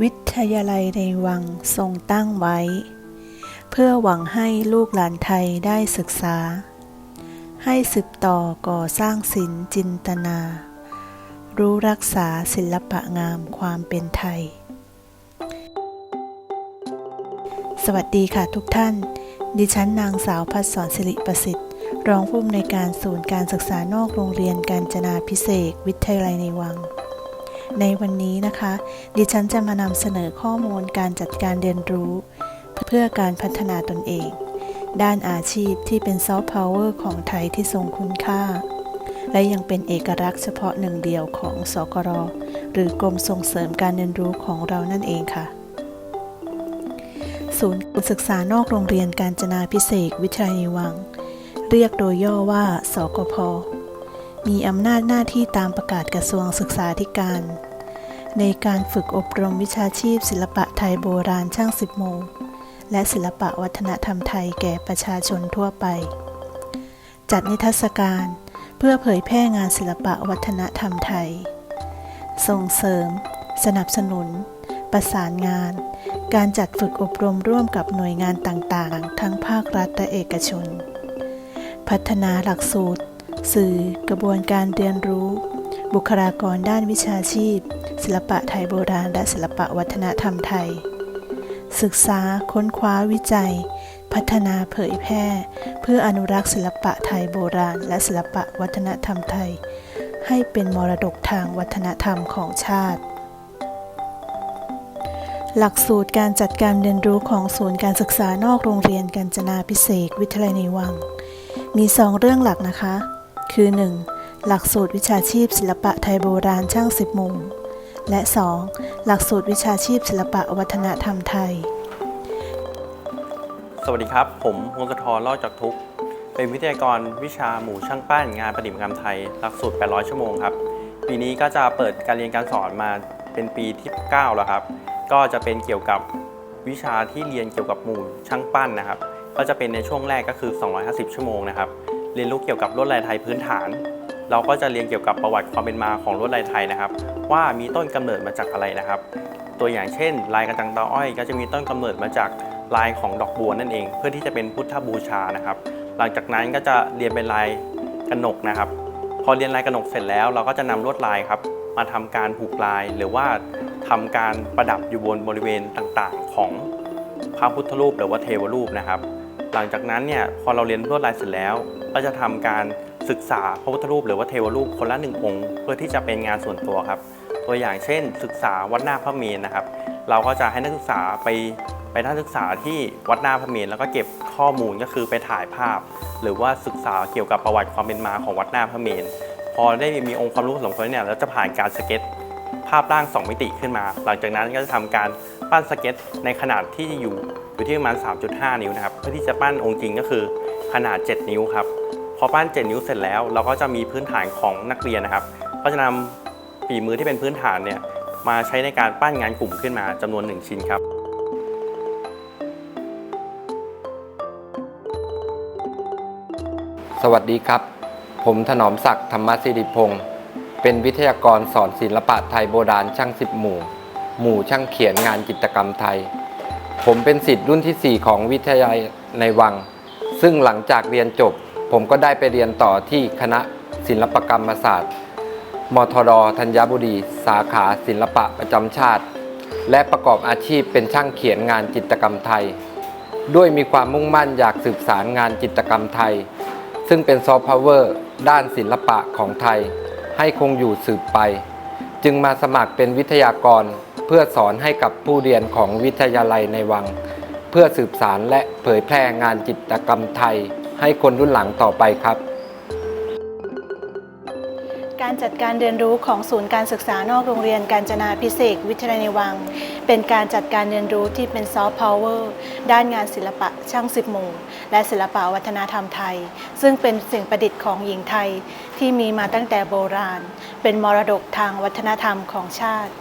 วิทยาลัยในวังทรงตั้งไว้ เพื่อหวังให้ลูกหลานไทยได้ศึกษา ให้สืบต่อก่อสร้างศิลป์จินตนา รู้รักษาศิลปะงามความเป็นไทย สวัสดีค่ะทุกท่าน ดิฉันนางสาวพัฒสอนสิริประสิทธิ์ รองผู้อำนวยการศูนย์การศึกษานอกโรงเรียนการจนาพิเศษ วิทยาลัยในวัง ในวันนี้นะคะ ดิฉันจะมานำเสนอข้อมูลการจัดการเรียนรู้ เพื่อการพัฒนาตนเอง ด้านอาชีพที่เป็นซอฟต์พาวเวอร์ของไทยที่ทรงคุณค่า และยังเป็นเอกลักษณ์เฉพาะหนึ่งเดียวของสกร หรือกรมส่งเสริมการเรียนรู้ของเรานั่นเองค่ะ ศูนย์ศึกษานอกโรงเรียนการจนาพิเศษวิทยาลัยวัง เรียกโดยย่อว่า สกพ มีอำนาจหน้าที่ตามประกาศกระทรวงศึกษาธิการ ในการฝึกอบรมวิชาชีพ ศิลปะไทยโบราณช่างสิบโมง และศิลปะวัฒนธรรมไทยแก่ประชาชนทั่วไป จัดนิทรรศการเพื่อเผยแพร่งานศิลปะวัฒนธรรมไทย ส่งเสริม สนับสนุน ประสานงาน การจัดฝึกอบรมร่วมกับหน่วยงานต่างๆ ทั้งภาครัฐและเอกชน พัฒนาหลักสูตร สื่อกระบวนการเรียนรู้ บุคลากรด้านวิชาชีพ ศิลปะไทยโบราณ และศิลปะวัฒนธรรมไทย ศึกษาค้นคว้าวิจัย พัฒนาเผยแพร่ เพื่ออนุรักษ์ศิลปะไทยโบราณ และศิลปะวัฒนธรรมไทย ให้เป็นมรดกทางวัฒนธรรมของชาติ หลักสูตรการจัดการเรียนรู้ของศูนย์การศึกษานอกโรงเรียนกาญจนาพิเศษวิทยาลัยในวังมีสองเรื่องหลักนะคะ คือ 1. หลักสูตรวิชาชีพศิลปะไทยโบราณช่างสิบมุม และ 2. หลักสูตรวิชาชีพศิลปะวัฒนธรรมไทย สวัสดีครับ ผมพงศธรรอดจากทุก เป็นวิทยากรวิชาหมู่ช่างปั้นงานประดิษฐ์กรรมไทย หลักสูตร 800 ชั่วโมงครับ ปีนี้ก็จะเปิดการเรียนการสอนมาเป็นปีที่ 9 แล้วครับ ก็จะเป็นเกี่ยวกับวิชาที่เรียนเกี่ยวกับหมู่ช่างปั้นนะครับ ก็จะเป็นในช่วงแรกก็คือ 250 ชั่วโมงนะครับ เรียนรู้เกี่ยวกับลวดลายไทยพื้นฐาน เราก็จะเรียนเกี่ยวกับประวัติความเป็นมาของลวดลายไทยนะครับ ว่ามีต้นกำเนิดมาจากอะไรนะครับ ตัวอย่างเช่น ลายกระจังตาอ้อย ก็จะมีต้นกำเนิดมาจากลายของดอกบัวนั่นเอง เพื่อที่จะเป็นพุทธบูชานะครับ หลังจากนั้นก็จะเรียนเป็นลายกระหนกนะครับ พอเรียนลายกระหนกเสร็จแล้ว เราก็จะนำลวดลายครับมาทำการผูกลายหรือว่าทำการประดับอยู่บนบริเวณต่างๆ ของพระพุทธรูปหรือว่าเทวรูปนะครับ หลังจากนั้นเนี่ยพอเราเรียนลวดลายเสร็จแล้ว ก็จะทำการศึกษาพระพุทธรูปหรือว่าเทวรูปคนละหนึ่งองค์ เพื่อที่จะเป็นงานส่วนตัวครับ ตัวอย่างเช่น ศึกษาวัดหน้าพระเมรุนะครับ เราก็จะให้นักศึกษาไปไปท่านศึกษาที่วัดหน้าพระเมรุแล้วก็เก็บข้อมูลก็คือไปถ่ายภาพ หรือว่าศึกษาเกี่ยวกับประวัติความเป็นมาของวัดหน้าพระเมรุพอได้มีองค์ความรู้สมควรเนี่ยเราจะผ่านการสเก็ตาพร่าง 2 มิติขึ้นมา หลังจากนั้นก็จะทำการปั้นสเก็ตในขนาดที่อยู่อยู่ที่ประมาณ 3.5 นิ้วนะครับเพื่อที่จะปั้นองค์จริงก็คือขนาด 7 นิ้วครับพอปั้น 7 นิ้วเสร็จแล้ว เราก็จะมีพื้นฐานของนักเรียนนะครับ ก็จะนำฝีมือที่เป็นพื้นฐานเนี่ยมาใช้ในการปั้นงานกลุ่มขึ้นมาจำนวน 1 ชิ้นครับสวัสดีครับ ผมถนอมศักดิ์ธรรมสิริพงศ์ เป็นวิทยากรสอนศิลปะไทยโบราณช่างสิบหมู่ หมู่ช่างเขียนงานจิตรกรรมไทย ผมเป็นศิษย์รุ่นที่ 4 ของวิทยาลัยในวัง ซึ่งหลังจากเรียนจบ ผมก็ได้ไปเรียนต่อที่คณะศิลปกรรมศาสตร์ มทรธัญบุรี สาขาศิลปะประจำชาติ และประกอบอาชีพเป็นช่างเขียนงานจิตรกรรมไทย ด้วยมีความมุ่งมั่นอยากสืบสารงานจิตรกรรมไทย ซึ่งเป็นซอฟต์พาวเวอร์ด้านศิลปะของไทย ให้คงอยู่สืบไป จึงมาสมัครเป็นวิทยากรเพื่อสอนให้กับผู้เรียนของวิทยาลัยในวัง เพื่อสืบสารและเผยแพร่งานจิตรกรรมไทย ให้คนรุ่นหลังต่อไปครับ การจัดการเรียนรู้ของศูนย์การศึกษานอกโรงเรียนการจนาพิเศษวิทยาลัยในวัง เป็นการจัดการเรียนรู้ที่เป็นซอฟต์พาวเวอร์ด้านงานศิลปะช่างสิบหมู่ และศิลปะวัฒนธรรมไทย ซึ่งเป็นสิ่งประดิษฐ์ของหญิงไทยที่มีมาตั้งแต่โบราณ เป็นมรดกทางวัฒนธรรมของชาติ